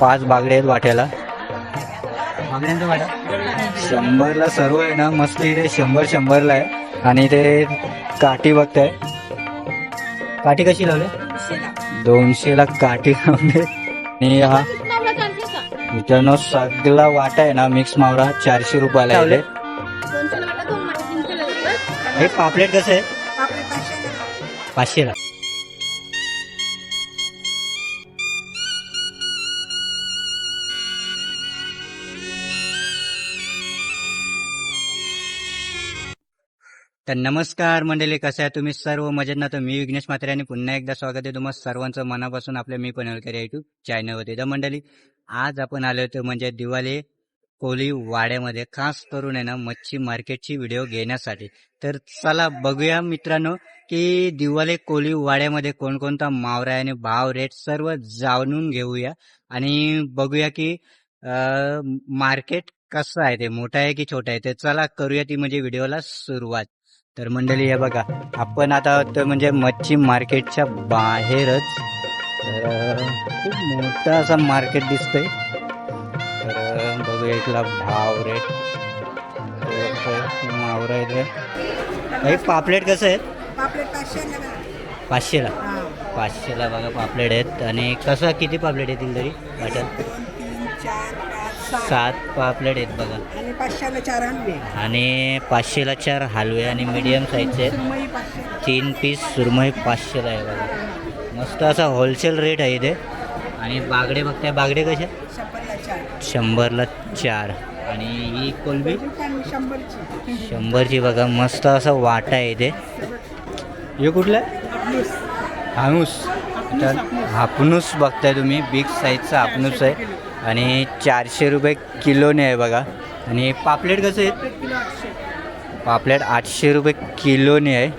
पाच बागडे आहेत वाट्याला. बागड्यांचा वाटा? शंभरला सर्व आहे ना मस्त इथे शंभर शंभरला आहे. आणि ते काठी बघताय. काठी कशी लावले? दोनशेला काठी लावले. आणि हा मित्रांनो सगळा वाटा आहे ना मिक्स मावरा चारशे रुपयाला लावले. हे पापलेट कसं आहे? पाचशेला. तर नमस्कार मंडळी कसं आहे तुम्ही सर्व? मजेत ना? तर मी विघ्नेश म्हात्रे आणि पुन्हा एकदा स्वागत आहे तुम्हाला सर्वांचं मनापासून आपल्या मी पनवेलकर युट्यूब चॅनलवरती तर मंडळी आज आपण आलो होतो म्हणजे दिवाळी कोली वाड्यामध्ये. खास करून आहे ना मच्छी मार्केटची व्हिडिओ घेण्यासाठी. तर चला बघूया मित्रांनो की दिवाळी कोली वाड्यामध्ये कोणकोणता मावरा आहे आणि भाव रेट सर्व जाणून घेऊया. आणि बघूया की मार्केट कसं आहे ते मोठं आहे की छोटं आहे ते चला करूया ती म्हणजे व्हिडिओला सुरुवात. तर मंडळी हे बघा आपण आता आहोत म्हणजे मच्छी मार्केटच्या बाहेरच. तर खूप मोठं असं मार्केट दिसतंय. तर बघूया इथला भाव रेट मावरा काही पापलेट कसं पाचशे पाचशेला. हा. पाचशेला बघा पापलेट आहेत. आणि कसं किती पापलेट येतील तरी? वाटत सात पापलेट आहेत बघा. आणि पाचशेला चार आणले आणि पाचशेला चार हलवे आणि मीडियम साईजचे आहेत सुरमई पाचशे. तीन पीस सुरमई पाचशेला आहे बघा. मस्त असा होलसेल रेट आहे इथे. आणि बागडे बघताय बागडे कसे? शंभरला चार. शंभरला चार. आणि ही कोलबी? पण शंभरची. शंभरची बघा मस्त असा वाटा आहे इथे. हे कुठलं? हापूस. तर हापणूस बघताय तुम्ही बिग साईजचा हापणूस आहे. आणि चारशे रुपये किलोने आहे बघा. आणि पापलेट कसं आहे? पापलेट आठशे रुपये किलोने आहे.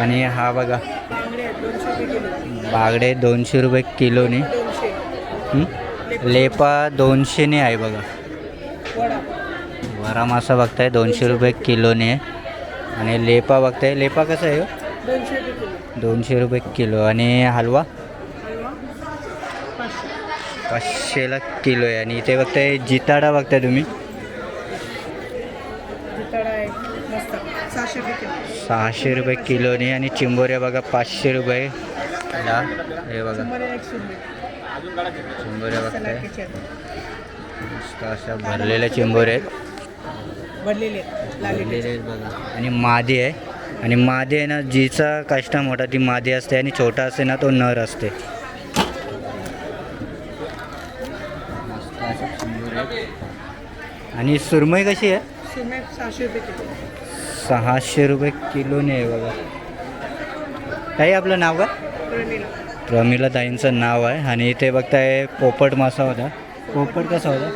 आणि हा बघा. बांगडे दोनशे रुपये बागडे दोनशे रुपये किलोने लेपा दोनशेने आहे बघा. वरा मासा बघताय दोनशे रुपये किलोने आहे. आणि लेपा बघताय लेपा कसं आहे हो? दोनशे रुपये किलो. आणि हलवा? पाचशेला किलो आहे. आणि इथे बघताय जिताडा बघताय तुम्ही. सहाशे रुपये किलोने आणि चिंबोऱ्या बघा पाचशे रुपये. हे बघा. चिंबोऱ्या बघताय. मस्त अशा भरलेल्या चिंबोऱ्या आहेत. भरलेले बघा. आणि मादी आहे. आणि मादी आहे ना जिचा काष्टा मोठा ती मादी असते आणि छोटा असते ना तो नर असते मस्त अशा चिंबोऱ्या आहेत. आणि सुरमई कशी आहे? सुरमई सहाशे रुपये किलो. सहाशे रुपये किलोने आहे बघा. काही आपलं नाव का प्रमिला. प्रमिला ताईंचं नाव आहे. आणि इथे बघताय पोपट मासा होता. पोपट कसा होता?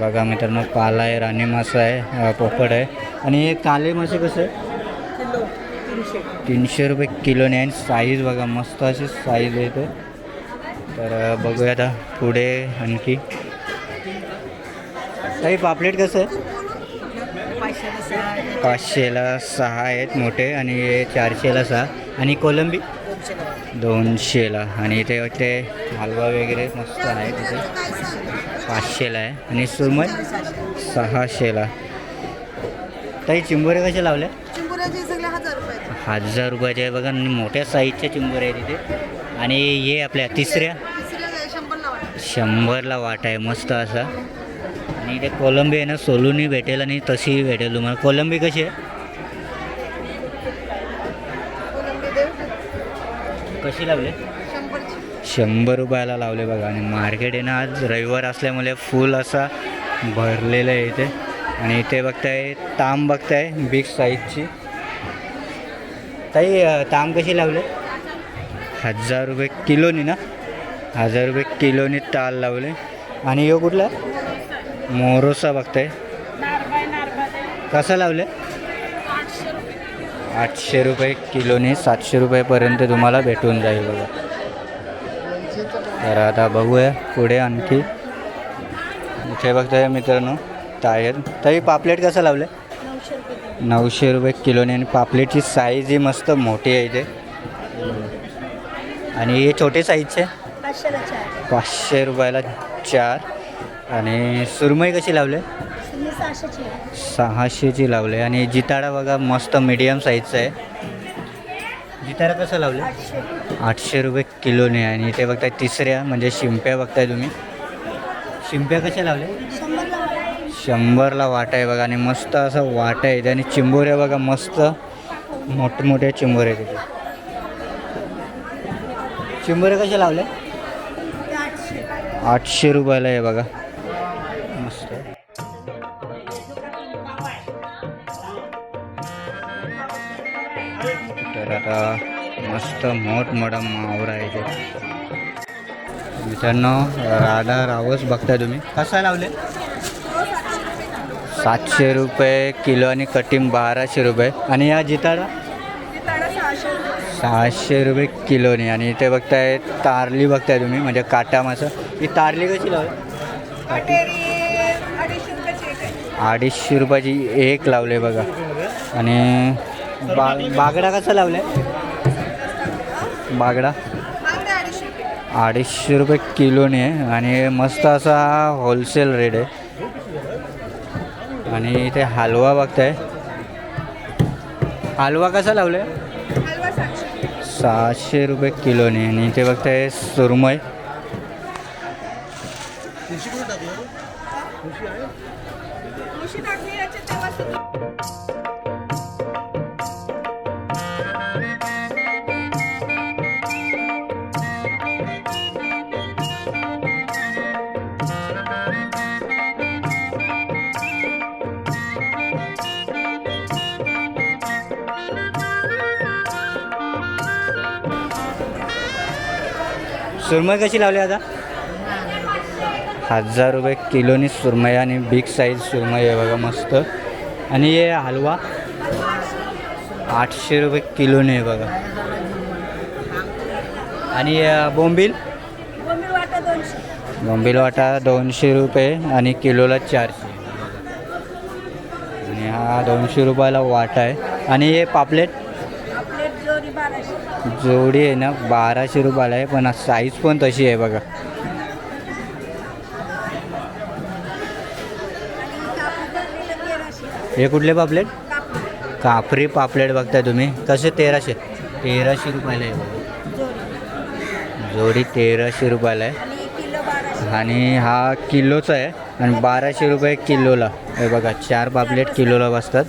बघा मित्रांनो पाला आहे राणी मासा आहे पोपट आहे. आणि हे काले मासे कसं? आहे किलो तीनशे. रुपये किलोने आहे आणि साईज बघा मस्त अशी साईज आहे इथे. तर बघूया आता पुढे आणखी. काही पापलेट कसं आहे? पाचशेला सहा आहेत मोठे आणि हे चारशेला सहा. आणि कोलंबी? दोनशेला. आणि इथे वाटते हलवा वगैरे मस्त आहे तिथे. पाचशेला आहे. आणि सुरमई? सहाशेला. काही चिंबोरे कसे लावले हजार रुपये हजार रुपयाचे आहे बघा आणि मोठ्या साईजच्या चिंबोरे आहे तिथे आणि हे आपल्या तिसऱ्या? शंभरला वाट आहे मस्त असा. आणि ते कोलंबी आहे ना सोलूनही भेटेल आणि तशीही भेटेल तुम्हाला. कोलंबी कशी आहे? कशी लावले? शंभर रुपयाला लावले बघा. आणि मार्केट आहे ना आज रविवार असल्यामुळे फुल असा भरलेलं आहे इथे. आणि इथे बघताय ताम बघताय बिग साईजची ताई ताम कशी लावले? हजार रुपये किलोनी ना? हजार रुपये किलोनी ताल लावले. आणि यो कुठला? मोरोसा बघताय. कसं लावले? आठशे रुपये. किलोने सातशे रुपयेपर्यंत तुम्हाला भेटून जाईल बघा. तर आता बघूया पुढे आणखी. इथे बघताय मित्रांनो टायर तरी पापलेट कसं लावलं नऊशे रुपये किलोने आणि पापलेटची साईज ही मस्त मोठी आहे इथे. आणि हे छोटे साईजचे पाचशे रुपयाला चार. आणि सुरमई कशी लावले? सहाशेची लावले. आणि जिताडा बघा मस्त मीडियम साईजचा आहे. जिताडा कसं लावलं? आठशे. रुपये किलोने आणि इथे बघताय तिसऱ्या म्हणजे शिंप्या बघताय तुम्ही. शिंप्या कशा लावल्या? शंभरला वाटा. आहे. बघा. आणि मस्त असं वाटा आहे आणि चिंबोऱ्या बघा मस्त मोठमोठ्या चिंबोऱ्या तिथे चिंबोऱ्या कशा लावल्या? ते आठशे. आठशे रुपयाला आहे बघा. आता मस्त मोठमोठा मावरा आहे ते मित्रांनो राधा रावस बघताय तुम्ही. कसा लावले? सातशे रुपये किलो आणि कटिंग बाराशे रुपये. आणि या जिताडा? सहाशे रुपये किलोने. आणि इथे बघताय तारली बघताय तुम्ही म्हणजे काटा मासा. ही तारली कशी लावली? अडीचशे रुपयाची एक लावले बघा. आणि बा बागडा कसा लावलाय? बागडा? अडीचशे रुपये किलोने आहे. आणि मस्त असा होलसेल रेट आहे. आणि इथे हलवा बघताय. हलवा कसा लावलाय? सहाशे रुपये किलोने आणि इथे बघताय सुरमई. सुरमई कशी लावली आता? हजार रुपये किलोनी सुरमई आणि बिग साईज सुरमई आहे बघा मस्त. आणि हे हलवा आठशे रुपये किलोने आहे बघा. आणि बोंबील? वाटा दोनशे बोंबील वाटा दोनशे रुपये आणि किलोला चारशे. आणि हा दोनशे रुपयाला वाटा आहे. आणि हे पापलेट? जोडी आहे ना बाराशे रुपयाला आहे पण साईज पण तशी आहे बघा. हे कुठले पापलेट? कापरी पापलेट बघताय तुम्ही. कसे? तेराशे. तेराशे रुपयाला आहे बघा. जोडी तेराशे रुपयाला आहे. आणि आणि हा किलोचा आहे. आणि बाराशे रुपये किलोला. हे बघा चार पापलेट किलोला बसतात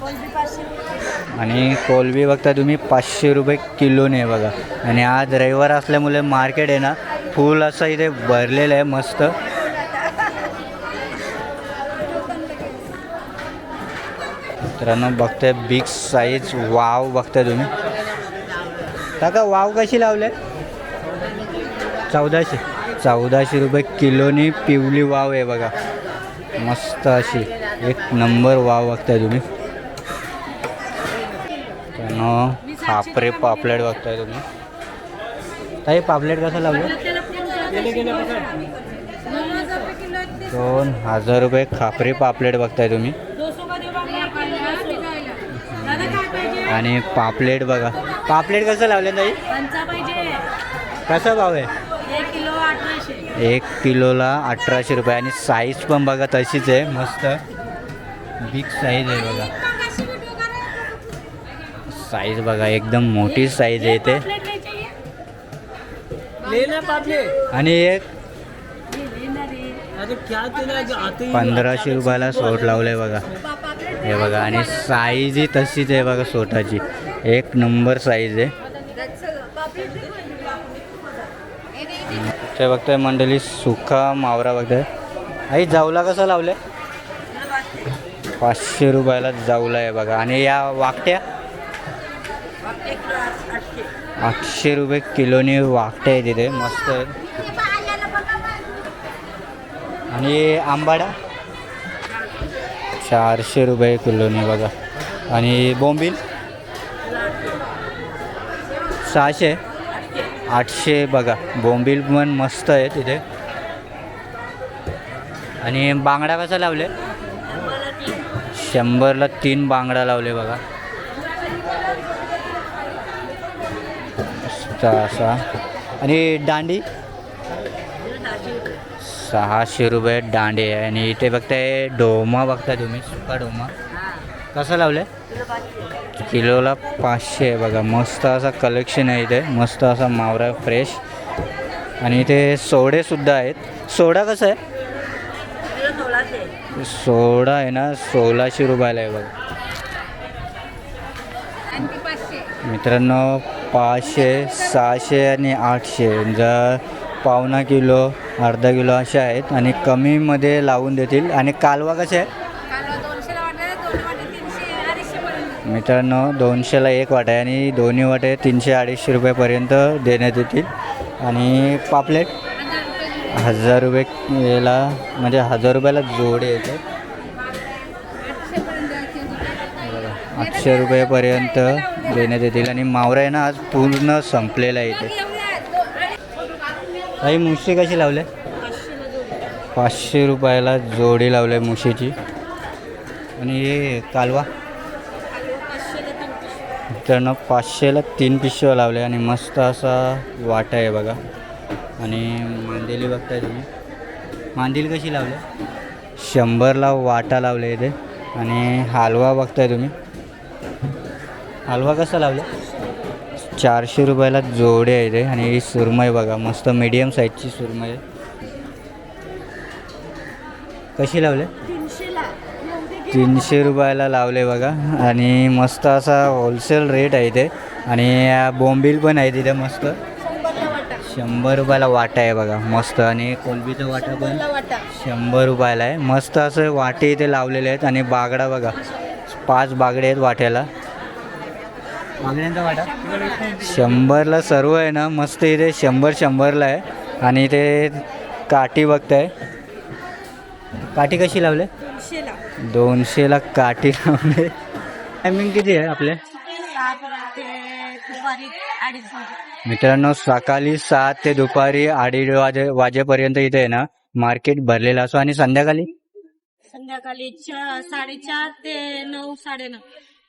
कोलबी पाचशे आणि कोलबी बघता तुम्ही पाचशे रुपये किलोने आहे बघा. आणि आज रविवार असल्यामुळे मार्केट आहे ना फुल असं इथे भरलेलं आहे मस्त. मित्रांनो बघताय बिग साईज वाव बघताय तुम्ही. काका वाव कशी लावले? चौदाशे. चौदाशे रुपये किलोनी पिवली वाव आहे बघा. मस्त अशी एक नंबर वाव बघताय तुम्ही. हां खापरे पापलेट बघताय तुम्ही. ताई पापलेट कसं लावलं? दोन हजार रुपये खापरे पापलेट बघताय तुम्ही. आणि पापलेट बघा. पापलेट कसं लावलं ताई? कसा भाव आहे? एक एक किलोला अठराशे रुपये. आणि साईज पण बघा तशीच आहे. मस्त. बिग साईज आहे बघा. साईज बघा एकदम मोठी साईज आहे ते. आणि एक ही पंधराशे रुपयाला सोट लावलंय बघा. हे बघा आणि साईजही तशीच आहे बघा सोटाची एक नंबर साईज आहे. ते बघताय मंडळी सुका मावरा बघताय. आई जावला कसा लावले पाचशे रुपयाला जावला आहे बघा. आणि या वाकट्या? आठशे रुपये किलोने वाकट्या आहे तिथे मस्त आहे. आणि आंबाडा? चारशे रुपये किलोने बघा. आणि बोंबील? सहाशे? आठशे बघा. बोंबील पण मस्त आहे तिथे. आणि बांगडा कसा लावले? शंभरला तीन बांगडा लावले बघा. मस्त असा. आणि दांडी? सहाशे रुपये दांडी आहे. आणि इथे बघताय डोमा बघताय तुम्ही? सुका डोमा? कसं लावलं? किलोला पाचशे आहे बघा. मस्त असा कलेक्शन आहे इथे. मस्त असा मावरा फ्रेश आणि इथे सोडेसुद्धा आहेत. सोडा कसं आहे? सोडा आहे ना सोळाशे रुपयाला आहे बघा. मित्रांनो पाचशे सहाशे आणि आठशे. जर पावणा किलो अर्धा किलो असे आहेत आणि कमीमध्ये लावून देतील. आणि कालवा कसे आहे मित्रांनो दोनशेला एक वाटा आहे आणि दोन्ही वाटे तीनशे अडीचशे रुपयापर्यंत देण्यात येतील. आणि पापलेट? हजार रुपये याला म्हणजे हजार रुपयाला जोडे येते आठशे रुपयेपर्यंत देण्यात येतील आणि मावरा आहे ना आज पूर्ण संपलेला आहे इथे. काही मुशी कशी लावले पाचशे रुपयाला जोडी लावले मुशीची. आणि हे कालवा? त्यानं पाचशेला तीन पिशव्या लावले आणि मस्त असा वाटा आहे बघा. आणि मांदेली बघताय तुम्ही. मांदेली कशी लावली? शंभरला वाटा लावले इथे. आणि हलवा बघताय तुम्ही. हलवा कसा लावला? चारशे रुपयाला जोडे आहे इथे आणि ही सुरमई बघा मस्त मीडियम साईजची सुरमई आहे. कशी लावले? तीनशे रुपयाला? लावले बघा. आणि मस्त असा होलसेल रेट आहे इथे. आणि बोंबील पण आहे तिथे मस्त. शंभर रुपयाला वाटा आहे बघा मस्त. आणि कोलबीचा वाटा पण शंभर रुपयाला आहे. मस्त असं वाटे इथे लावलेले आहेत. आणि बागडा बघा पाच बागडे आहेत वाट्याला. शंभरला सर्व आहे ना मस्त इथे शंभर शंभरला आहे. आणि इथे काठी बघताय. काठी कशी लावले? दोनशेला काठी लावले. टायमिंग किती आहे आपले? मित्रांनो सकाळी सात ते दुपारी अडीच वाजे वाजेपर्यंत इथे आहे ना मार्केट भरलेलं असो. आणि संध्याकाळी? संध्याकाळी साडेचार ते नऊ साडेनऊ.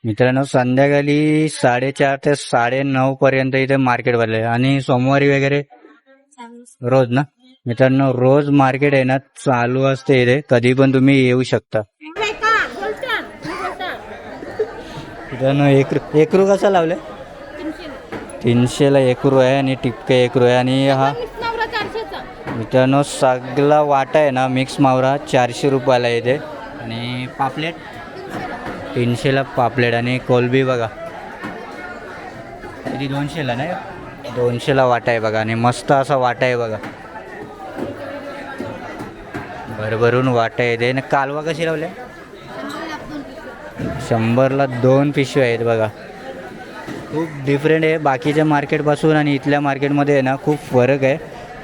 मित्रांनो संध्याकाळी साडेचार ते साडेनऊ पर्यंत इथे मार्केट भरले आणि सोमवारी वगैरे रोज ना? मित्रांनो रोज मार्केट आहे ना चालू असते इथे. कधी पण तुम्ही येऊ शकता. मित्रांनो एक एकरू कसा लावले तीनशेला एकरू आहे आणि टिपके एकरू आहे. आणि हा मित्रांनो सगळा वाटा आहे ना मिक्स मावरा चारशे रुपयाला येते आणि पापलेट? तीनशेला पापलेट आणि कोलबी बघा. किती दोनशेला नाही? दोनशेला वाटा आहे बघा आणि मस्त असा वाटा आहे बघा. भरभरून वाटा येते आणि कालवा कशी लावल्या? शंभरला दोन पिशव्या आहेत बघा. खूप डिफरंट आहे. बाकीच्या मार्केटपासून आणि इथल्या मार्केटमध्ये आहे ना खूप फरक आहे.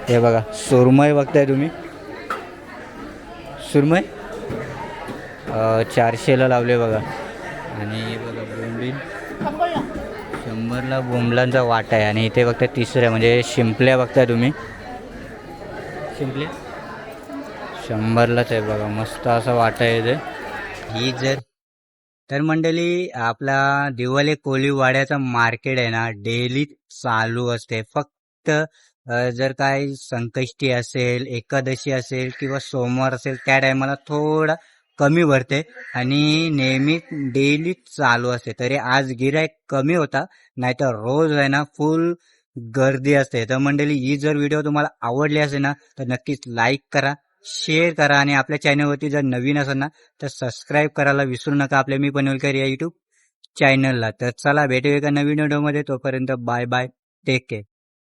हे बघा सुरमय बघताय तुम्ही. सुरमई? चारशेला लावले बघा. आणि बघा बोंबील. शंभरला बोंबलांचा वाटा आहे. आणि इथे बघता तिसऱ्या म्हणजे शिंपल्या बघताय तुम्ही. शिंपले शंभरलाच आहे बघा मस्त असा वाटा आहे इथे. ही जर तर मंडळी आपला दिवाळे कोळीवाड्याचा मार्केट आहे ना डेली चालू असते. फक्त जर काय संकष्टी असेल एकादशी असेल किंवा सोमवार असेल त्या टायमाला थोडा कमी भरते आणि नेहमी डेली चालू असते. तरी आज गिरायक कमी होता नाहीतर रोज आहे ना फुल गर्दी असते. तर मंडळी ही जर व्हिडिओ तुम्हाला आवडली असेल ना तर नक्कीच लाईक करा शेअर करा आणि आपल्या चॅनलवरती जर नवीन असेल ना तर सबस्क्राईब करायला विसरू नका आपल्या मी पनवेलकर या युट्यूब चॅनलला तर चला भेटूया एका नवीन व्हिडिओमध्ये तोपर्यंत बाय बाय टेक केअर